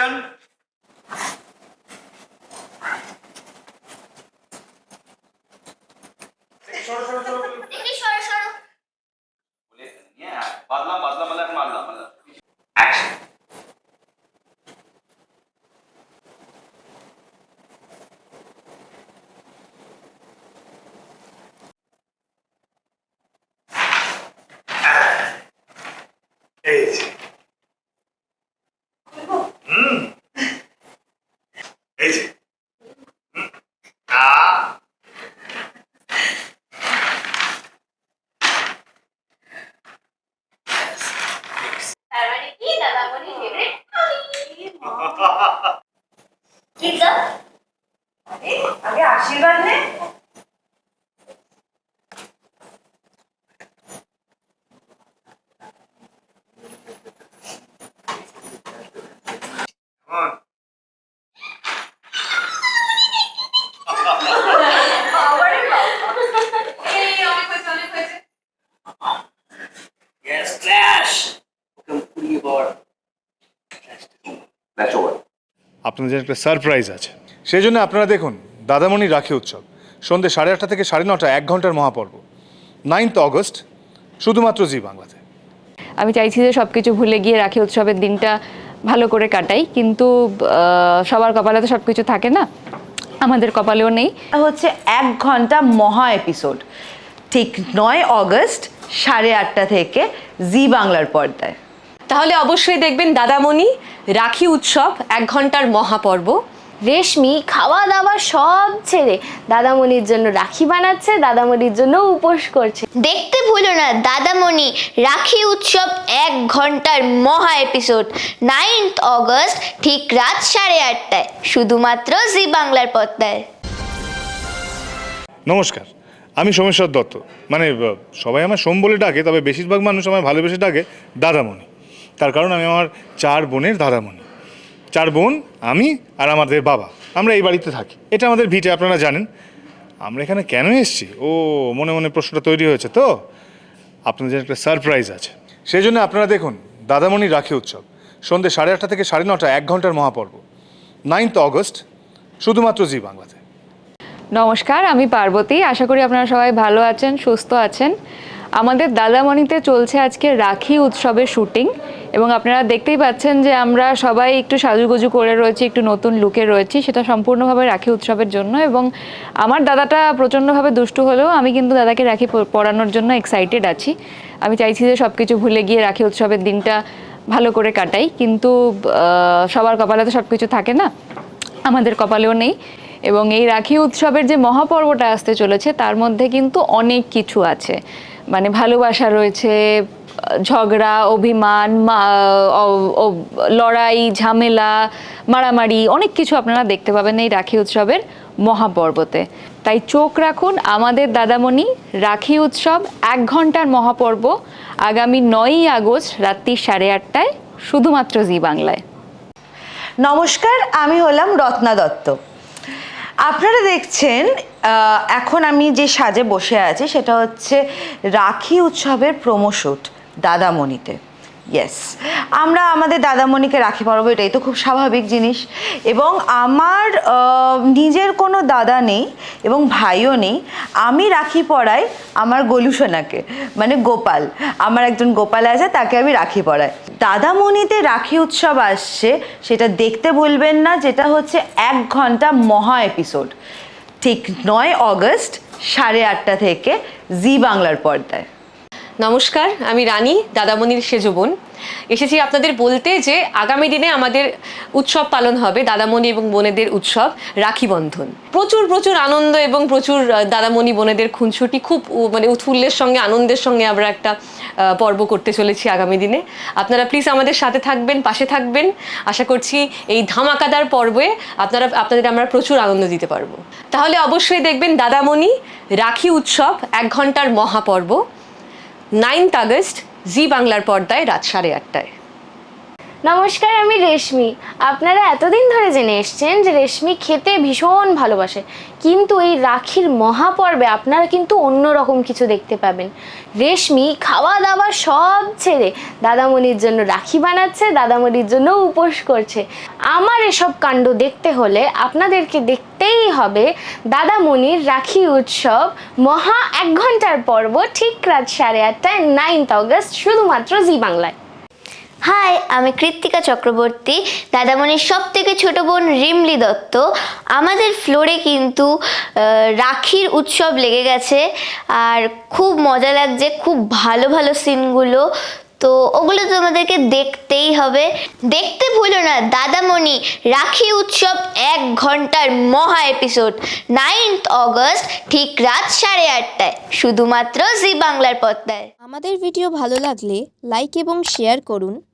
yaptın? Soru soru soru. Peki soru soru. Bu ne? Niye? Badla badla badla badla badla. Action. Evet. ठीक है? अरे आशीर्वाद है। আপনাদের একটা সারপ্রাইজ আছে। সেই জন্য আপনারা দেখুন দাদামণি রাখি উৎসব। সন্ধ্যে সাড়ে আটটা থেকে সাড়ে নটা এক ঘণ্টার মহাপর্ব। নাইনথ অগস্ট শুধুমাত্র জি বাংলাতে। আমি চাইছি যে সব কিছু ভুলে গিয়ে রাখি উৎসবের দিনটা ভালো করে কাটাই কিন্তু সবার কপালে তো সব কিছু থাকে না। আমাদের কপালেও নেই। হচ্ছে এক ঘণ্টা মহা এপিসোড ঠিক নয় অগস্ট সাড়ে আটটা থেকে জি বাংলার পর্দায়। তাহলে অবশ্যই দেখবেন দাদামণি রাখি উৎসব এক ঘণ্টার মহাপর্ব। রেশমি খাওয়া দাওয়া সব ছেড়ে দাদামণির জন্য রাখি বানাচ্ছে দাদামণির জন্য উপোস করছে। দেখতে ভুলো না দাদামণি রাখি উৎসব এক ঘণ্টার মহা এপিসোড নাইন্থ অগস্ট ঠিক রাত সাড়ে আটটায় শুধুমাত্র জি বাংলার পর্দায়। নমস্কার আমি সোমেশ্বর দত্ত। মানে সবাই আমার সোম বলে ডাকে তবে বেশিরভাগ মানুষ আমার ভালোবেসে ডাকে দাদামণি। তার কারণ আমি আমার চার বোনের দাদামণি। চার বোন, আমি আর আমাদের বাবা। আমরা এই বাড়িতে থাকি। এটা আমাদের ভিটে, আপনারা জানেন। আমরা এখানে কেন এসেছি? ও, মনে মনে প্রশ্নটা তৈরি হয়েছে তো। আপনাদের একটা সারপ্রাইজ আছে। সেই জন্য আপনারা দেখুন দাদামণি রাখি উৎসব। সন্ধ্যে সাড়ে আটটা থেকে সাড়ে নটা, এক ঘণ্টার মহাপর্ব। নাইনথ অগস্ট শুধুমাত্র জি বাংলাতে। নমস্কার, আমি পার্বতী। আশা করি আপনারা সবাই ভালো আছেন, সুস্থ আছেন। আমাদের দাদামণিতে চলছে আজকে রাখি উৎসবের শুটিং এবং আপনারা দেখতেই পাচ্ছেন যে আমরা সবাই একটু সাজুগুজু করে রয়েছি, একটু নতুন লুকে রয়েছি, সেটা সম্পূর্ণভাবে রাখি উৎসবের জন্য এবং আমার দাদাটা প্রচণ্ডভাবে দুষ্টু হলেও আমি কিন্তু দাদাকে রাখি প- পরানোর জন্য এক্সাইটেড আছি। আমি চাইছি যে সব কিছু ভুলে গিয়ে রাখি উৎসবের দিনটা ভালো করে কাটাই, কিন্তু সবার কপালে তো সব কিছু থাকে না, আমাদের কপালেও নেই এবং এই রাখি উৎসবের যে মহাপর্বটা আসতে চলেছে, তার মধ্যে কিন্তু অনেক কিছু আছে। মানে ভালোবাসা রয়েছে ঝগড়া, অভিমান লড়াই, ঝামেলা, মারামারি, অনেক কিছু আপনারা দেখতে পাবেন এই রাখি উৎসবের মহাপর্বতে। তাই চোখ রাখুন আমাদের দাদামণি রাখি উৎসব এক ঘণ্টার মহাপর্ব আগামী নয়ই আগস্ট রাত্রি সাড়ে আটটায় শুধুমাত্র জি বাংলায়। নমস্কার, আমি হলাম রত্না দত্ত। আপনারা দেখছেন এখন আমি যে সাজে বসে আছি সেটা হচ্ছে রাখি উৎসবের প্রমোশুট দাদামণিতে। ইয়েস আমরা আমাদের দাদামণিকে রাখি পরব, এটাই তো খুব স্বাভাবিক জিনিস। এবং আমার নিজের কোনো দাদা নেই এবং ভাইও নেই। আমি রাখি পরাই আমার গলুসোনাকে মানে গোপাল। আমার একজন গোপাল আছে, তাকে আমি রাখি পরাই দাদামণিতে রাখি উৎসব আসছে, সেটা দেখতে ভুলবেন না, যেটা হচ্ছে এক ঘণ্টা মহা এপিসোড ঠিক নয় অগস্ট সাড়ে আটটা থেকে জি বাংলার পর্দায়। নমস্কার, আমি রানী, দাদামণির সেজ বোন। এসেছি আপনাদের বলতে যে আগামী দিনে আমাদের উৎসব পালন হবে, দাদামণি এবং বোনেদের উৎসব, রাখি বন্ধন। প্রচুর প্রচুর আনন্দ এবং প্রচুর দাদামণি বোনেদের খুনসুটি, খুব মানে উৎফুল্লের সঙ্গে, আনন্দের সঙ্গে আমরা একটা পর্ব করতে চলেছি আগামী দিনে। আপনারা প্লিজ আমাদের সাথে থাকবেন, পাশে থাকবেন। আশা করছি এই ধামাকাদার পর্বে আপনারা, আপনাদের আমরা প্রচুর আনন্দ দিতে পারব। তাহলে অবশ্যই দেখবেন দাদামণি, রাখি উৎসব, এক ঘণ্টার মহাপর্ব। নাইনথ আগস্ট জি বাংলার পর্দায় রাত সাড়ে আটটায়। নমস্কার, আমি রেশমি। আপনারা এতদিন ধরে জেনে এসছেন যে রেশমি খেতে ভীষণ ভালোবাসে। কিন্তু এই রাখির মহাপর্বে আপনারা কিন্তু অন্যরকম কিছু দেখতে পাবেন। রেশমি খাওয়া দাওয়া সব ছেড়ে দাদামণির জন্য রাখি বানাচ্ছে, দাদামণির জন্য উপোস করছে। আমার এসব কাণ্ড দেখতে হলে আপনাদেরকে দেখতেই হবে দাদামণির রাখি উৎসব মহা এক ঘণ্টার পর্ব ঠিক রাত সাড়ে আটটায় নাইনথ অগস্ট শুধুমাত্র জি বাংলায়। হাই, আমি কৃত্তিকা চক্রবর্তী, দাদামণির সব থেকে ছোট বোন রিমলি দত্ত। আমাদের ফ্লোরে কিন্তু রাখির উৎসব লেগে গেছে। আর খুব মজা লাগছে, খুব ভালো ভালো সিনগুলো তো ওগুলো তোমাদেরকে দেখতেই হবে। দেখতে ভুলো না, দাদামণি, রাখি উৎসব এক ঘণ্টার মহা এপিসোড নাইনথ অগস্ট ঠিক রাত সাড়ে আটটায়, শুধুমাত্র জি বাংলার পর্দায়। আমাদের ভিডিও ভালো লাগলে লাইক এবং শেয়ার করুন।